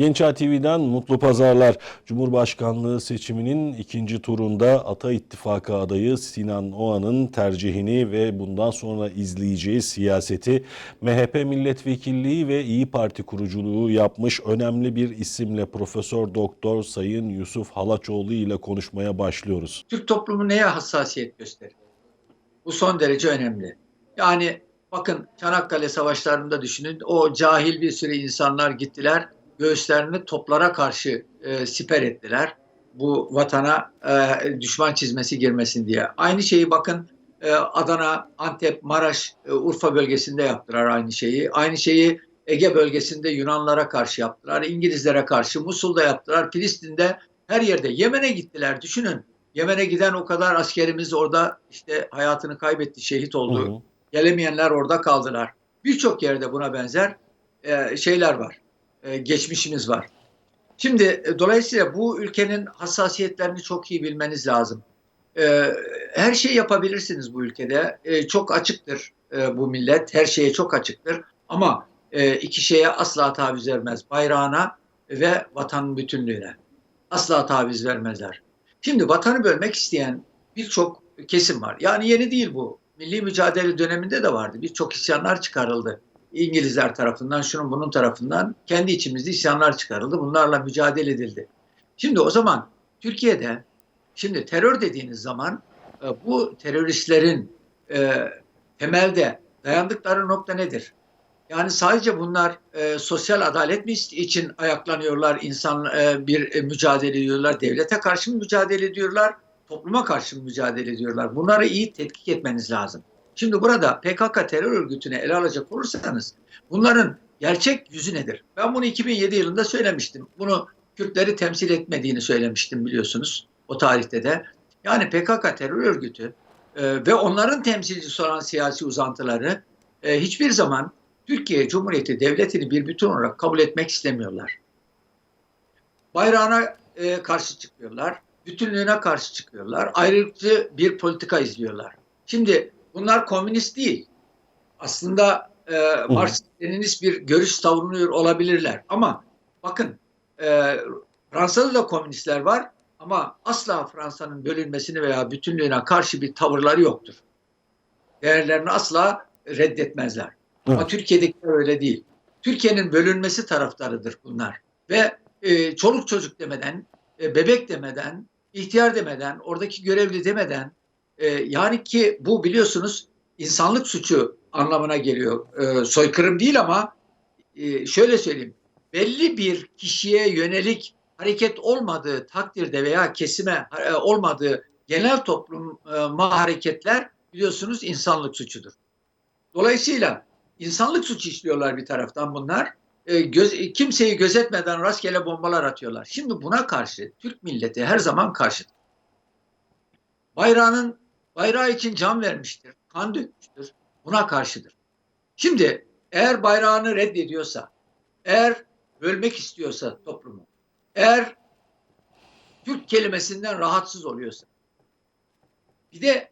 Yeni TV'den mutlu pazarlar. Cumhurbaşkanlığı seçiminin ikinci turunda Ata İttifakı adayı Sinan Oğan'ın tercihini ve bundan sonra izleyeceği siyaseti MHP milletvekilliği ve İyi Parti kuruculuğu yapmış önemli bir isimle Profesör Doktor Sayın Yusuf Halaçoğlu ile konuşmaya başlıyoruz. Türk toplumu neye hassasiyet gösterir? Bu son derece önemli. Yani bakın Çanakkale savaşlarında düşünün o cahil bir sürü insanlar gittiler göğüslerini toplara karşı e, siper ettiler. Bu vatana e, düşman çizmesi girmesin diye. Aynı şeyi bakın e, Adana, Antep, Maraş, e, Urfa bölgesinde yaptılar aynı şeyi. Aynı şeyi Ege bölgesinde Yunanlara karşı yaptılar. İngilizlere karşı Musul'da yaptılar. Filistin'de her yerde. Yemen'e gittiler düşünün. Yemen'e giden o kadar askerimiz orada işte hayatını kaybetti, şehit oldu. Hı hı. Gelemeyenler orada kaldılar. Birçok yerde buna benzer e, şeyler var. E, geçmişimiz var. Şimdi e, dolayısıyla bu ülkenin hassasiyetlerini çok iyi bilmeniz lazım. E, her şeyi yapabilirsiniz bu ülkede. E, çok açıktır e, bu millet. Her şeye çok açıktır. Ama e, iki şeye asla taviz vermez. Bayrağına ve vatanın bütünlüğüne. Asla taviz vermezler. Şimdi vatanı bölmek isteyen birçok kesim var. Yani yeni değil bu. Milli mücadele döneminde de vardı. Birçok isyanlar çıkarıldı. İngilizler tarafından, şunun bunun tarafından kendi içimizde isyanlar çıkarıldı. Bunlarla mücadele edildi. Şimdi o zaman Türkiye'de şimdi terör dediğiniz zaman e, bu teröristlerin e, temelde dayandıkları nokta nedir? Yani sadece bunlar e, sosyal adalet mi için ayaklanıyorlar, insan e, bir e, mücadele ediyorlar, devlete karşı mı mücadele ediyorlar, topluma karşı mücadele ediyorlar? Bunları iyi tetkik etmeniz lazım. Şimdi burada PKK terör örgütüne ele alacak olursanız bunların gerçek yüzü nedir? Ben bunu 2007 yılında söylemiştim. Bunu Kürtleri temsil etmediğini söylemiştim biliyorsunuz o tarihte de. Yani PKK terör örgütü e, ve onların temsilcisi olan siyasi uzantıları e, hiçbir zaman Türkiye Cumhuriyeti Devleti'ni bir bütün olarak kabul etmek istemiyorlar. Bayrağına e, karşı çıkıyorlar, bütünlüğüne karşı çıkıyorlar, ayrıcı bir politika izliyorlar. Şimdi bunlar komünist değil. Aslında e, Marksist-Leninist bir görüş savunuyor olabilirler. Ama bakın e, Fransa'da da komünistler var ama asla Fransa'nın bölünmesine veya bütünlüğüne karşı bir tavırları yoktur. Değerlerini asla reddetmezler. Ama Evet. Türkiye'dekiler öyle değil. Türkiye'nin bölünmesi taraftarıdır bunlar. Ve e, çoluk çocuk demeden, e, bebek demeden, ihtiyar demeden, oradaki görevli demeden, e, yani ki bu biliyorsunuz insanlık suçu anlamına geliyor. E, soykırım değil ama e, şöyle söyleyeyim. Belli bir kişiye yönelik hareket olmadığı takdirde veya kesime e, olmadığı genel topluma hareketler biliyorsunuz insanlık suçudur. Dolayısıyla insanlık suçu işliyorlar bir taraftan bunlar. E, göz, kimseyi gözetmeden rastgele bombalar atıyorlar. Şimdi buna karşı Türk milleti her zaman karşıdır. Bayrağının bayrağı için can vermiştir, kan dökmüştür. Buna karşıdır. Şimdi eğer bayrağını reddediyorsa, eğer bölmek istiyorsa toplumu, eğer Türk kelimesinden rahatsız oluyorsa, bir de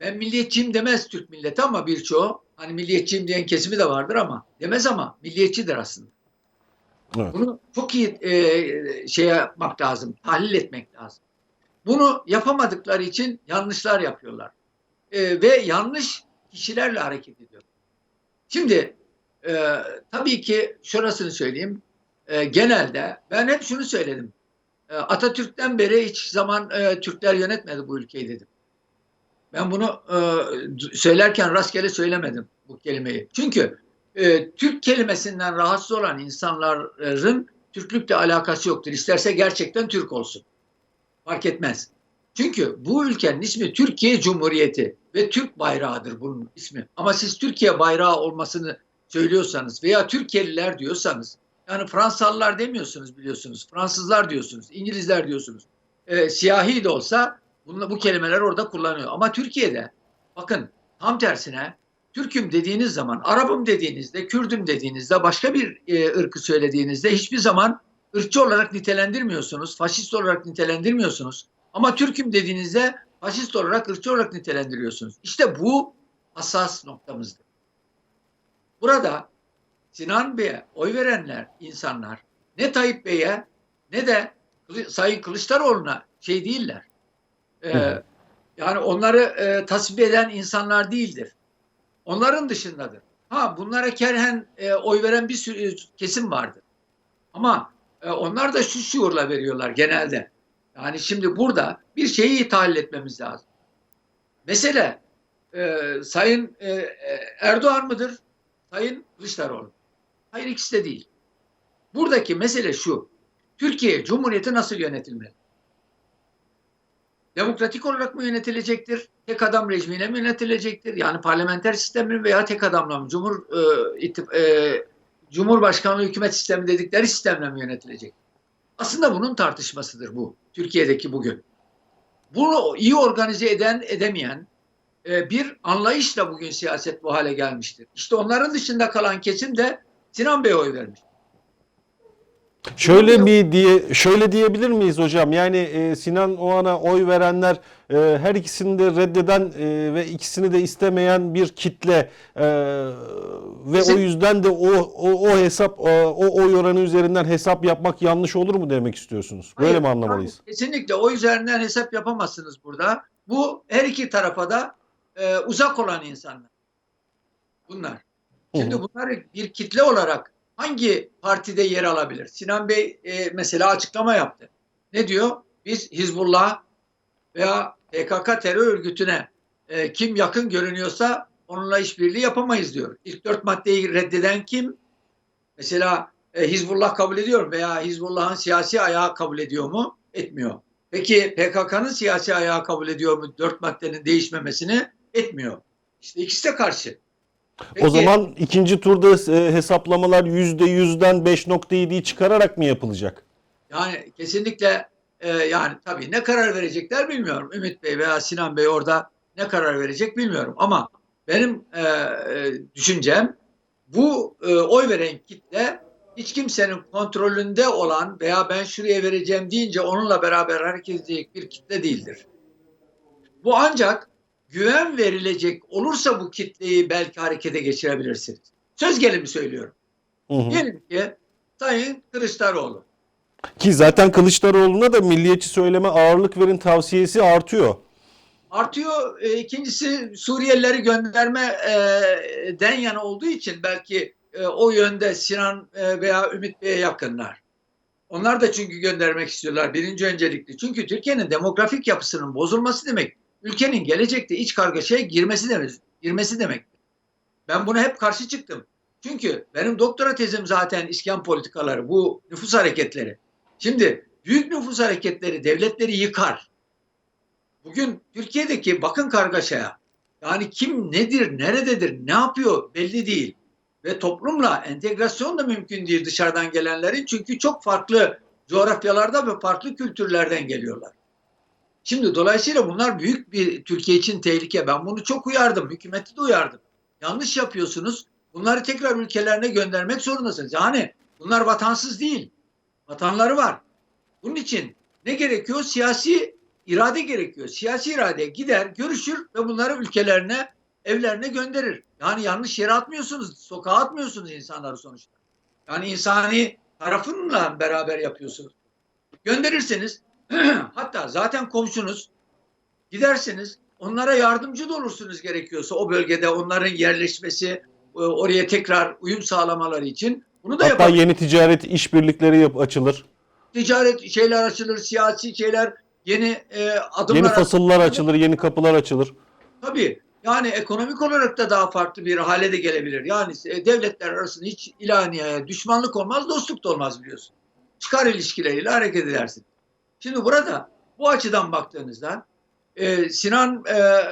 ben milliyetçiyim demez Türk milleti ama birçoğu hani milliyetçiyim diyen kesimi de vardır ama demez ama milliyetçidir aslında. Evet. Bunu çok iyi e, şey yapmak lazım, tahlil etmek lazım. Bunu yapamadıkları için yanlışlar yapıyorlar. E, ve yanlış kişilerle hareket ediyor. Şimdi e, tabii ki şurasını söyleyeyim. E, genelde ben hep şunu söyledim. E, Atatürk'ten beri hiç zaman e, Türkler yönetmedi bu ülkeyi dedim. Ben bunu e, söylerken rastgele söylemedim bu kelimeyi. Çünkü e, Türk kelimesinden rahatsız olan insanların Türklükle alakası yoktur. İsterse gerçekten Türk olsun. Fark etmez. Çünkü bu ülkenin ismi Türkiye Cumhuriyeti ve Türk bayrağıdır bunun ismi. Ama siz Türkiye bayrağı olmasını söylüyorsanız veya Türkiye'liler diyorsanız yani Fransalılar demiyorsunuz biliyorsunuz. Fransızlar diyorsunuz, İngilizler diyorsunuz. E, siyahi de olsa bunla, bu kelimeler orada kullanıyor. Ama Türkiye'de bakın tam tersine Türk'üm dediğiniz zaman, Arap'ım dediğinizde, Kürd'üm dediğinizde, başka bir e, ırkı söylediğinizde hiçbir zaman ırkçı olarak nitelendirmiyorsunuz, faşist olarak nitelendirmiyorsunuz. Ama Türk'üm dediğinizde faşist olarak, ırkçı olarak nitelendiriyorsunuz. İşte bu hassas noktamızdır. Burada Sinan Bey'e oy verenler, insanlar ne Tayyip Bey'e ne de Sayın Kılıçdaroğlu'na şey değiller. Ee, yani onları e, tasvip eden insanlar değildir. Onların dışındadır. Ha bunlara kerhen e, oy veren bir sürü kesim vardır. Ama e, onlar da şu şuurla veriyorlar genelde. Yani şimdi burada bir şeyi tahlil etmemiz lazım. Mesele e, Sayın e, Erdoğan mıdır? Sayın Kılıçdaroğlu. Hayır ikisi de değil. Buradaki mesele şu. Türkiye Cumhuriyeti nasıl yönetilmeli? Demokratik olarak mı yönetilecektir? Tek adam rejimiyle mi yönetilecektir? Yani parlamenter sistem mi veya tek adamla mı? Cumhur e, ittif- e, Cumhurbaşkanlığı hükümet sistemi dedikleri sistemle mi yönetilecek? Aslında bunun tartışmasıdır bu. Türkiye'deki bugün. Bunu iyi organize eden edemeyen e, bir anlayışla bugün siyaset bu hale gelmiştir. İşte onların dışında kalan kesim de Sinan Bey'e oy vermiş. Şöyle bir diye şöyle diyebilir miyiz hocam? Yani e, Sinan Oğan'a oy verenler e, her ikisini de reddeden e, ve ikisini de istemeyen bir kitle e, ve Bizim- o yüzden de o o, o hesap o, o oy oranı üzerinden hesap yapmak yanlış olur mu demek istiyorsunuz? Böyle Hayır, mi anlamalıyız? hayır, Kesinlikle o üzerinden hesap yapamazsınız burada. Bu her iki tarafa da e, uzak olan insanlar. Bunlar. Şimdi Hı bunları bir kitle olarak hangi partide yer alabilir? Sinan Bey e, mesela açıklama yaptı. Ne diyor? Biz Hizbullah veya PKK terör örgütüne e, kim yakın görünüyorsa onunla işbirliği yapamayız diyor. İlk dört maddeyi reddeden kim? Mesela e, Hizbullah kabul ediyor veya Hizbullah'ın siyasi ayağı kabul ediyor mu? Etmiyor. Peki PKK'nın siyasi ayağı kabul ediyor mu? Dört maddenin değişmemesini etmiyor. İşte ikisi de karşı. O Peki- zaman ikinci turda e, hesaplamalar %100'den 5.7'yi çıkararak mı yapılacak? Yani kesinlikle e, yani tabii ne karar verecekler bilmiyorum. Ümit Bey veya Sinan Bey orada ne karar verecek bilmiyorum. Ama benim e, e, düşüncem bu e, oy veren kitle hiç kimsenin kontrolünde olan veya ben şuraya vereceğim deyince onunla beraber hareket edecek bir kitle değildir. Bu ancak güven verilecek olursa bu kitleyi belki harekete geçirebilirsiniz. Söz gelimi söylüyorum. Hı hı. Diyelim ki Sayın Kılıçdaroğlu Ki zaten Kılıçdaroğlu'na da milliyetçi söyleme ağırlık verin tavsiyesi artıyor. Artıyor. E, ikincisi Suriyelileri gönderme e, den yana olduğu için belki e, o yönde Sinan e, veya Ümit Bey'e yakınlar. Onlar da çünkü göndermek istiyorlar birinci öncelikli. Çünkü Türkiye'nin demografik yapısının bozulması demek, ülkenin gelecekte iç kargaşaya girmesi demek. Girmesi demek. Ben buna hep karşı çıktım. Çünkü benim doktora tezim zaten iskan politikaları, bu nüfus hareketleri. Şimdi büyük nüfus hareketleri devletleri yıkar. Bugün Türkiye'deki bakın kargaşaya. Yani kim nedir, nerededir, ne yapıyor belli değil. Ve toplumla entegrasyon da mümkün değil dışarıdan gelenlerin. Çünkü çok farklı coğrafyalarda ve farklı kültürlerden geliyorlar. Şimdi dolayısıyla bunlar büyük bir Türkiye için tehlike. Ben bunu çok uyardım. Hükümeti de uyardım. Yanlış yapıyorsunuz. Bunları tekrar ülkelerine göndermek zorundasınız. Yani bunlar vatansız değil. Vatanları var. Bunun için ne gerekiyor? Siyasi irade gerekiyor. Siyasi irade gider, görüşür ve bunları ülkelerine, evlerine gönderir. Yani yanlış yere atmıyorsunuz, sokağa atmıyorsunuz insanları sonuçta. Yani insani tarafınla beraber yapıyorsunuz. Gönderirseniz, hatta zaten komşunuz, giderseniz onlara yardımcı da olursunuz gerekiyorsa o bölgede onların yerleşmesi, e, oraya tekrar uyum sağlamaları için. Bunu da Hatta yapabilirsiniz. yeni ticaret işbirlikleri yap açılır. ticaret şeyler açılır, siyasi şeyler, yeni e, adımlar Yeni fasıllar açılır, yeni kapılar açılır. Tabii. Yani ekonomik olarak da daha farklı bir hale de gelebilir. Yani e, devletler arasında hiç ilaniyeye düşmanlık olmaz, dostluk da olmaz biliyorsun. Çıkar ilişkileriyle hareket edersin. Şimdi burada bu açıdan baktığınızda e, Sinan e, e,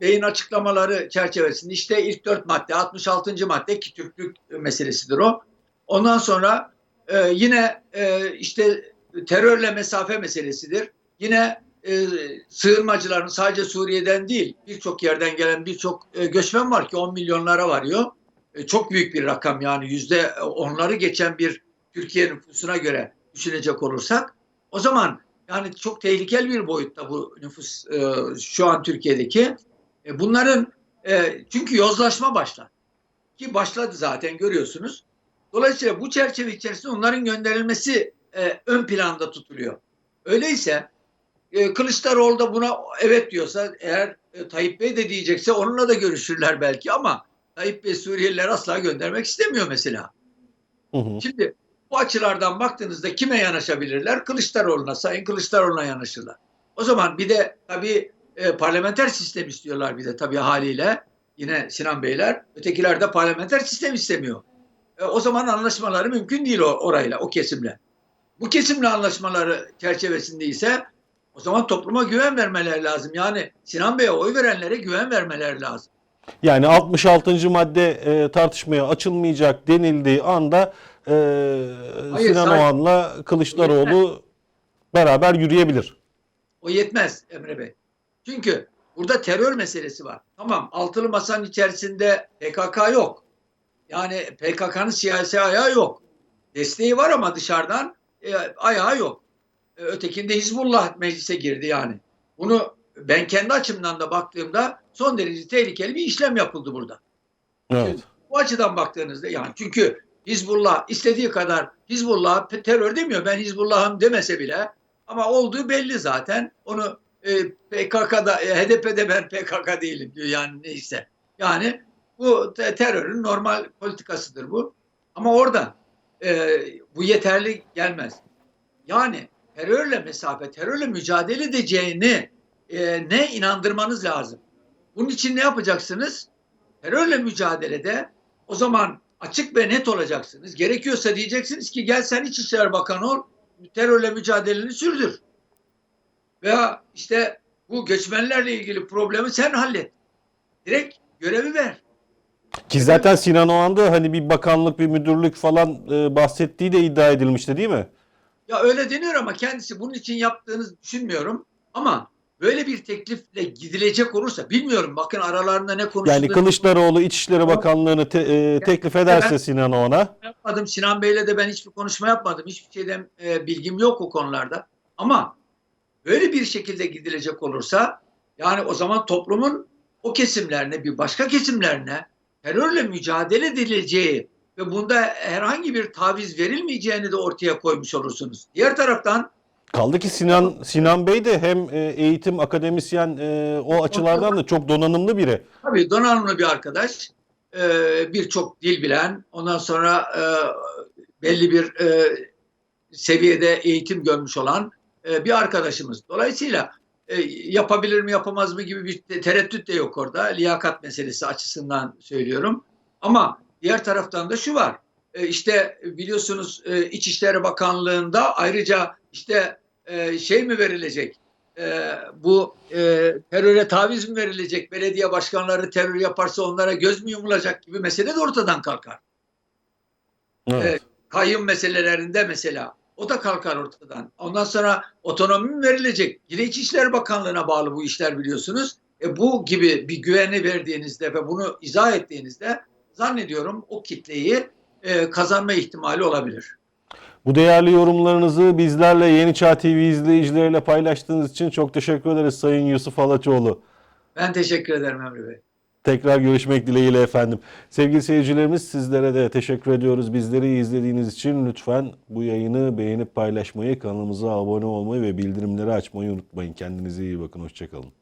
Bey'in açıklamaları çerçevesinde işte ilk dört madde, 66. madde ki Türklük meselesidir o. Ondan sonra e, yine e, işte terörle mesafe meselesidir. Yine e, sığınmacıların sadece Suriye'den değil birçok yerden gelen birçok e, göçmen var ki 10 milyonlara varıyor. E, çok büyük bir rakam yani yüzde onları geçen bir Türkiye nüfusuna göre düşünecek olursak o zaman yani çok tehlikeli bir boyutta bu nüfus e, şu an Türkiye'deki. E, bunların E, çünkü yozlaşma başlar. Ki başladı zaten görüyorsunuz. Dolayısıyla bu çerçeve içerisinde onların gönderilmesi e, ön planda tutuluyor. Öyleyse e, Kılıçdaroğlu da buna evet diyorsa eğer e, Tayyip Bey de diyecekse onunla da görüşürler belki ama Tayyip Bey Suriyeliler asla göndermek istemiyor mesela. Hı hı. Şimdi bu açılardan baktığınızda kime yanaşabilirler? Kılıçdaroğlu'na, Sayın Kılıçdaroğlu'na yanaşırlar. O zaman bir de tabii e, parlamenter sistem istiyorlar bir de tabii haliyle. Yine Sinan Beyler. Ötekiler de parlamenter sistem istemiyor. E, o zaman anlaşmaları mümkün değil orayla, o kesimle. Bu kesimle anlaşmaları çerçevesinde ise o zaman topluma güven vermeleri lazım. Yani Sinan Bey'e oy verenlere güven vermeleri lazım. Yani 66. madde e, tartışmaya açılmayacak denildiği anda e, Hayır, Sinan sadece- Oğan'la Kılıçdaroğlu beraber yürüyebilir. O yetmez Emre Bey. Çünkü burada terör meselesi var. Tamam altılı masanın içerisinde PKK yok. Yani PKK'nın siyasi ayağı yok. Desteği var ama dışarıdan e, ayağı yok. E, ötekinde Hizbullah meclise girdi yani. Bunu ben kendi açımdan da baktığımda son derece tehlikeli bir işlem yapıldı burada. Evet. Bu açıdan baktığınızda yani çünkü Hizbullah istediği kadar Hizbullah terör demiyor. Ben Hizbullah'ım demese bile ama olduğu belli zaten. Onu e, PKK'da, e, HDP'de ben PKK değilim diyor yani neyse. Yani bu te- terörün normal politikasıdır bu. Ama orada e, bu yeterli gelmez. Yani terörle mesafe, terörle mücadele edeceğini e, ne inandırmanız lazım. Bunun için ne yapacaksınız? terörle mücadelede o zaman açık ve net olacaksınız. Gerekiyorsa diyeceksiniz ki gel sen İçişleri Bakanı ol, terörle mücadeleni sürdür. Veya işte bu göçmenlerle ilgili problemi sen hallet. Direkt görevi ver. Ki zaten Sinan Oğan da hani bir bakanlık, bir müdürlük falan e, bahsettiği de iddia edilmişti değil mi? Ya öyle deniyor ama kendisi bunun için yaptığını düşünmüyorum. Ama böyle bir teklifle gidilecek olursa bilmiyorum bakın aralarında ne konuşulduğunu Yani Kılıçdaroğlu İçişleri Bakanlığı'nı te- e, teklif ederse Ben- Sinan Oğan'a yapmadım. Sinan Bey'le de ben hiçbir konuşma yapmadım. Hiçbir şeyden e, bilgim yok o konularda. Ama böyle bir şekilde gidilecek olursa yani o zaman toplumun o kesimlerine bir başka kesimlerine terörle mücadele edileceği ve bunda herhangi bir taviz verilmeyeceğini de ortaya koymuş olursunuz. Diğer taraftan kaldı ki Sinan Sinan Bey de hem e, eğitim akademisyen e, o açılardan da çok donanımlı biri. Tabii donanımlı bir arkadaş, e, birçok dil bilen, ondan sonra belli bir seviyede eğitim görmüş olan bir arkadaşımız. Dolayısıyla yapabilir mi yapamaz mı gibi bir te- tereddüt de yok orada. Liyakat meselesi açısından söylüyorum. Ama diğer taraftan da şu var. İşte biliyorsunuz İçişleri Bakanlığı'nda ayrıca işte e, şey mi verilecek? E, bu e, teröre taviz mi verilecek? Belediye başkanları terör yaparsa onlara göz mü yumulacak gibi mesele de ortadan kalkar. Evet. Evet. Kayyum meselelerinde mesela o da kalkar ortadan. Ondan sonra otonomi mi verilecek? Yine İçişleri Bakanlığı'na bağlı bu işler biliyorsunuz. E, bu gibi bir güveni verdiğinizde ve bunu izah ettiğinizde zannediyorum o kitleyi e, kazanma ihtimali olabilir. Bu değerli yorumlarınızı bizlerle Yeni Çağ TV izleyicileriyle paylaştığınız için çok teşekkür ederiz Sayın Yusuf Alaçoğlu. Ben teşekkür ederim Emre Bey. Tekrar görüşmek dileğiyle efendim. Sevgili seyircilerimiz sizlere de teşekkür ediyoruz. Bizleri izlediğiniz için lütfen bu yayını beğenip paylaşmayı, kanalımıza abone olmayı ve bildirimleri açmayı unutmayın. Kendinize iyi bakın. Hoşçakalın.